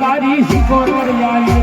તારી શિકોર જાય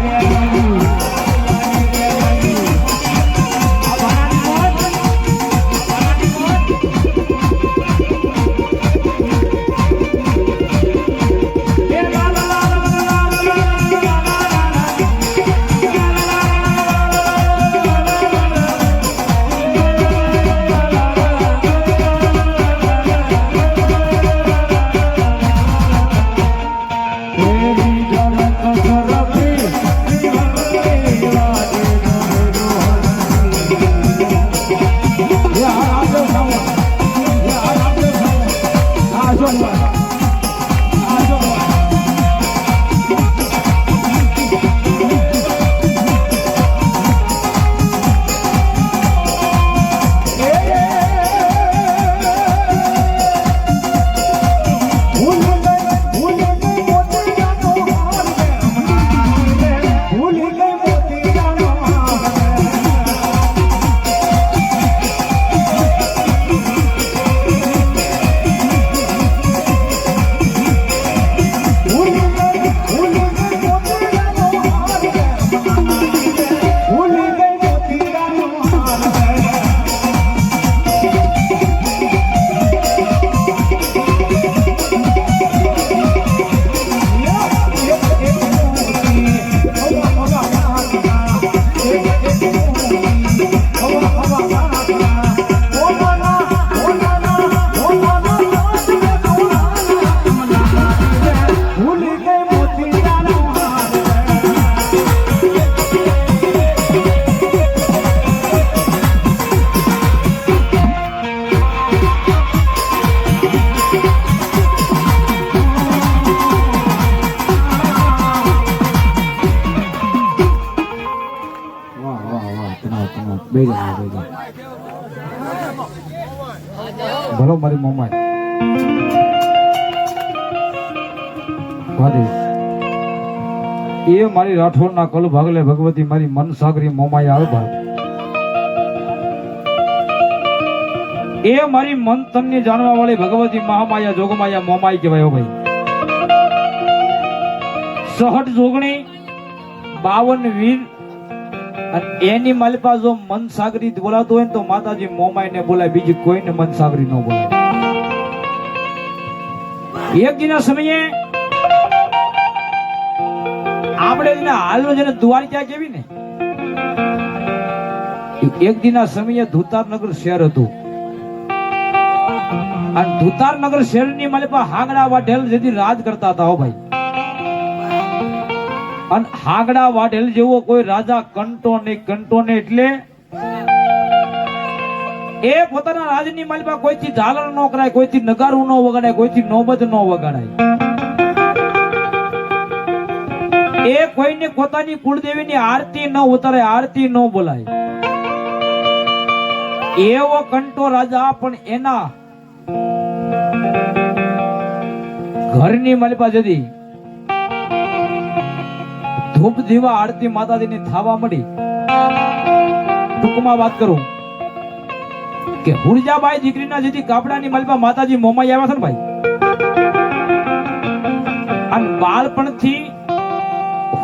ભલો મારી મમ્મા વાદી. એ મારી રાઠોડના કલ ભાગલે ભગવતી મારી મન સાગરી મોમાય આવે ભાગ એ મારી મન તમને જાણવા વાળી ભગવતી મહામાયા જોગમાયા મોમાય કહેવાય ભાઈ. સહટ જોગણી, બાવન વીર અને એની માલિપા જો મન સાગરી બોલાતો હોય ને તો માતાજી મોમાઈ ને બોલાય, બીજી કોઈને મન સાગરી ન બોલાય. દિના સમયે આપણે જેને હાલનો જેને દ્વારકા કેવી ને? એક દિના સમયે ધુતારનગર શહેર હતું. અને ધુતારનગર શહેરની માલિપા હાંગડા વાઢેલ જેથી રાજ કરતા હતા હો ભાઈ. અને હાગડા વાઢેલ જેવો કોઈ રાજા કંટો ને કંટો ને એટલે એ પોતાના રાજની માલિકા કોઈથી ઝાલર ન કરાય, કોઈથી નગારું ન વગાડાય, કોઈથી નોબત ન વગાડાય. એ કોઈને પોતાની કુળદેવીની આરતી ન ઉતારે, આરતી ન બોલાય. એવો કંટો રાજા, પણ એના ઘરની માલિપા જતી ધૂપ દીવા આરતી માતાજીની થાવા મળી. ટૂંકમાં વાત કરું કે હુરજાબાઈ દીકરીના જેથી કાપડાની માલિપા માતાજી મોમાઈ આવ્યા છે ને ભાઈ? અને બાળપણથી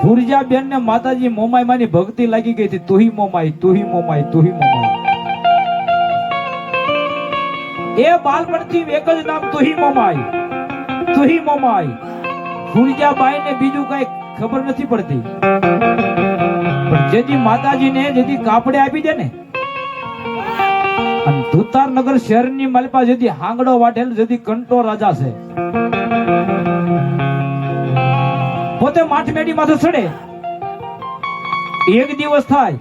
હુરજાબેન ને માતાજી મોમાઈ માની ભક્તિ લાગી ગઈ હતી. તુહી મોમાઈ તુહી મોમાઈ તુહી મોમાઈ. એ બાળપણથી એક જ નામ તુહી મોમાઈ. તુહી મોમાઈ. હુરજાબાઈ ને બીજું કઈ ખબર નથી પડતી. પણ જેથી માતાજીને જેથી કાપડે આપી દે ને, અને ધુતારનગર શહેરની માલિપા જેથી હાંગડો વાઢેલ, જેથી કંટો રાજા છે. પોતે માઠમેડી માથે ચડે. એક દિવસ થાય.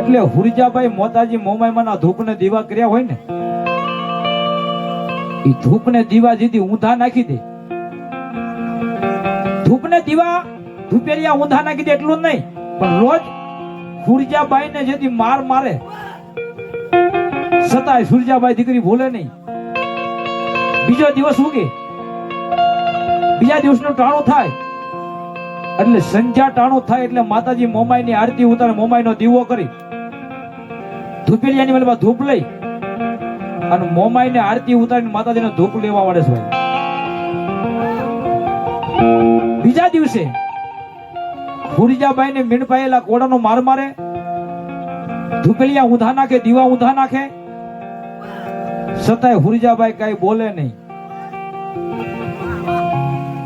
એટલે હુરજાભાઈ મોતાજી મોમાઈમાં ના ધૂપ ને દીવા કર્યા હોય ને એ ધૂપને દીવા જીધી ઊંધા નાખી દે. ધૂપ ને દીવા ધૂપેરિયા ઊંધા નાખી દે એટલું જ નહીં, પણ રોજ સુરજાબાઈ ને જેથી માર મારે. છતાંય સુરજાબાઈ દીકરી ભૂલે નહીં. બીજો દિવસ ઉગે. બીજા દિવસનું ટાણું થાય. એટલે સંધ્યા ટાણું થાય એટલે માતાજી મોમાઈ ની આરતી ઉતારે મોમાઈ નો દીવો કરી. ધૂપેલિયાની મતલબ ધૂપ લઈ અને મોમાઈ ને આરતી ઉતારીને માતાજીને ધૂપ લેવા વાળે છે ભાઈ. બીજા દિવસે હુરજાબાઈ ને મીણપાયેલા ઘોડાનો માર મારે ધુકલિયા ઊંધા નાખે, દીવા ઊંધા નાખે. છતાંય હુરજાબાઈ કઈ બોલે નહીં.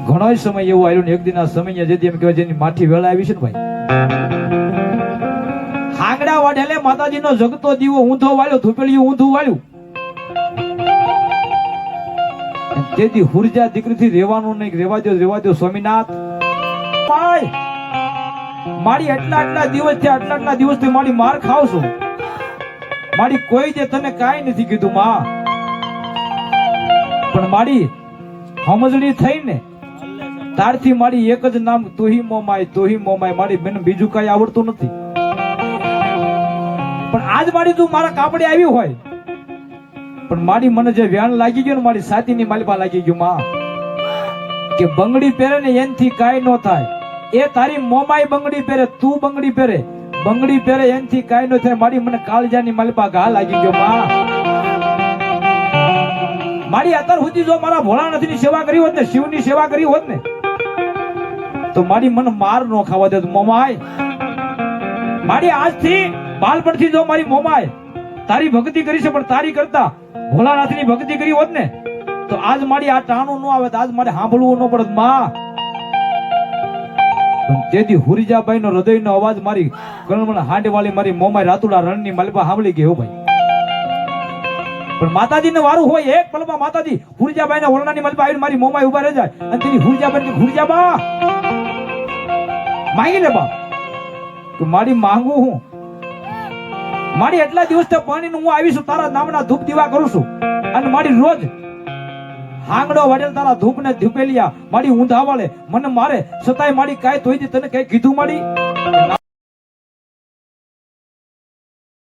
ઘણો સમય એવો આવ્યો ને એક દિન આ સમય જેથી એમ કહેવાય જેની માઠી વેળા આવી છે ને ભાઈ. હાંગડા વાઢેલે માતાજીનો જગતો દીવો ઊંધો વાળ્યો, ધુપેલિયું ઊંધું વાળ્યું. તેથી હુરજા દીકરીથી રહેવાનું નહીં રેવા દો રેવા દો સ્વામિનાથ મારી આટલા દિવસ છે આટલા આટલા દિવસથી મારી માર ખાવ છું. મારી કોઈ જે તને કાંઈ નથી કીધું, માં. પણ મારી સમજણી થઈ ને તારથી મારી એક જ નામ તુહી મોમાય તુહી મોમાય. મારી બેન બીજું કઈ આવડતું નથી. પણ આજ મારી તું મારા કાપડે આવી હોય. પણ મારી મને જે વ્યાણ લાગી ગયું ને, મારી સાતીની માલિપા લાગી ગયું, માં. કે બંગડી પહેરે ને એનથી કાંઈ ન થાય. એ તારી મોમાય બંગડી પહેરે, તું બંગડી પહેરે. બંગડી પહેરે, એનથી કાંઈ ન થાય. મારી મને કાળજાની માલિપા ઘા લાગી ગયો, માં. મારી અત્યાર સુધી જો મારા ભોળાનાથની સેવા કરી હોત ને, શિવની સેવા કરી હોત ને, તો મારી મન માર નો ખાવા દે મોમાય મારી આજથી બાલપણથી જો મારી મોમાય તારી ભક્તિ કરી છે, પણ તારી કરતા ભોળાનાથની ભક્તિ કરી હોત ને, તો આજ મારી આ ટાણું ન આવે આજ મારે સાંભળવું ન પડત, માં. તેથી હુરીજાભાઈ નો હૃદય નો અવાજ મારી કણમણ હાંડવાળી મારી મોમાય રાતુડા રણની મલબા સાંભળી હો ભાઈ. પણ માતાજી ને વારું હોય એક પલમાં માતાજી હુરજાબાઈ ના ઓરડાની મલબા આવીને મારી મોમાઈ ઊભા રહી જાય અને તેની હુરજાબાઈ હુરજાબા, માંગી લે બાપ. કે મારી માંગુ હું. મારી એટલા દિવસ તે પાણી હું આવીશું, તારા નામના ધૂપ દીવા કરું છું. અને મારી રોજ હાંગડો વડેલ તારા ધૂપ ને ધૂપેલિયા, મારી ઊંધા વાળે મને મારે, છતાંય મારી કાંઈ તોય તને કઈ કીધું મારી?